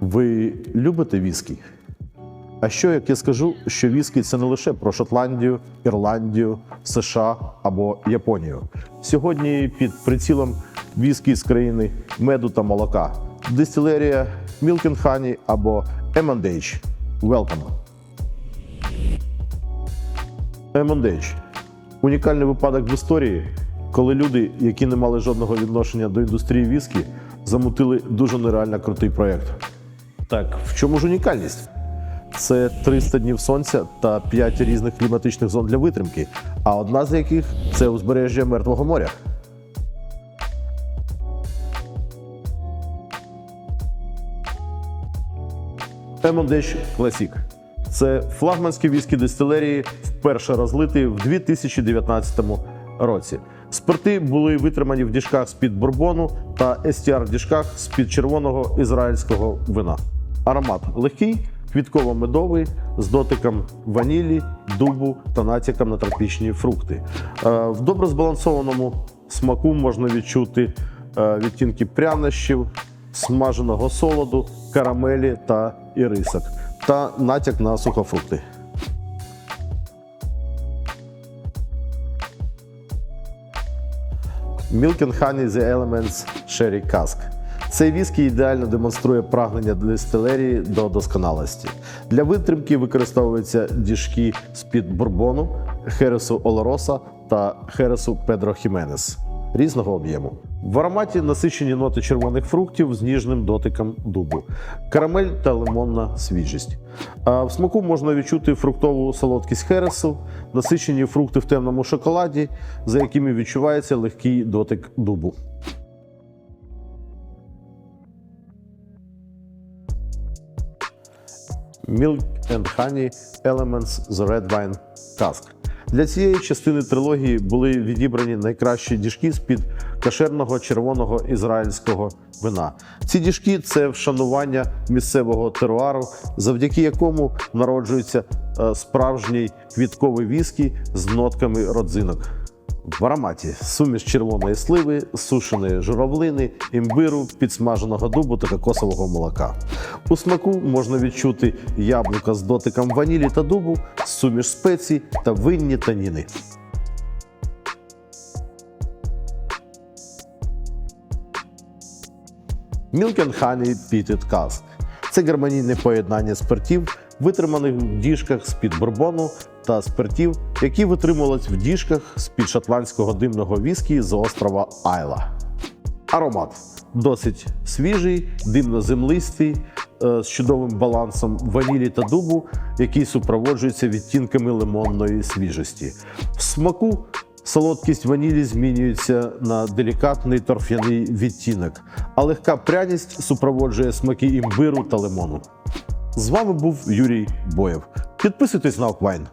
Ви любите віскі? А що як я скажу, що віскі це не лише про Шотландію, Ірландію, США або Японію. Сьогодні під прицілом віскі з країни меду та молока, дистилерія Milk або M&H. Welcome! M&H – унікальний випадок в історії, коли люди, які не мали жодного відношення до індустрії віскі, замутили дуже нереально крутий проєкт. Так, в чому ж унікальність? Це 300 днів сонця та 5 різних кліматичних зон для витримки, а одна з яких це узбережжя Мертвого моря. M&H Classic. Це флагманські віскі дистилерії, вперше розлитий в 2019 році. Спирти були витримані в діжках з-під бурбону та STR діжках з-під червоного ізраїльського вина. Аромат легкий, квітково-медовий, з дотиком ванілі, дубу та натяком на тропічні фрукти. Е, В добре збалансованому смаку можна відчути е, відтінки прянощів, смаженого солоду, карамелі та ірисок та натяк на сухофрукти. Milk and Honey The Elements Sherry Cask. Цей віскі ідеально демонструє прагнення дистилерії до досконалості. Для витримки використовуються діжки з-під бурбону, хересу Олороса та хересу Педро Хіменес різного об'єму. В ароматі насичені ноти червоних фруктів з ніжним дотиком дубу, карамель та лимонна свіжість. А в смаку можна відчути фруктову солодкість хересу, насичені фрукти в темному шоколаді, за якими відчувається легкий дотик дубу. Milk and Honey Elements The Red Wine Cask. Для цієї частини трилогії були відібрані найкращі діжки з-під кашерного червоного ізраїльського вина. Ці діжки це вшанування місцевого теруару, завдяки якому народжується е, справжній квітковий віскі з нотками родзинок. В ароматі суміш червоної сливи, сушеної журавлини, імбиру, підсмаженого дубу та кокосового молока. У смаку можна відчути яблука з дотиком ванілі та дубу, суміш спецій та винні таніни. And Honey Peated Cask – це гармонійне поєднання спиртів, витриманих в діжках з-під бурбону та спиртів, які витримувались в діжках з-під шотландського димного віскі з острова Айла. Аромат досить свіжий, димно-землистий, е, з чудовим балансом ванілі та дубу, який супроводжується відтінками лимонної свіжості. В смаку солодкість ванілі змінюється на делікатний торф'яний відтінок, а легка пряність супроводжує смаки імбиру та лимону. З вами був Юрій Боєв. Підписуйтесь на Оквайн.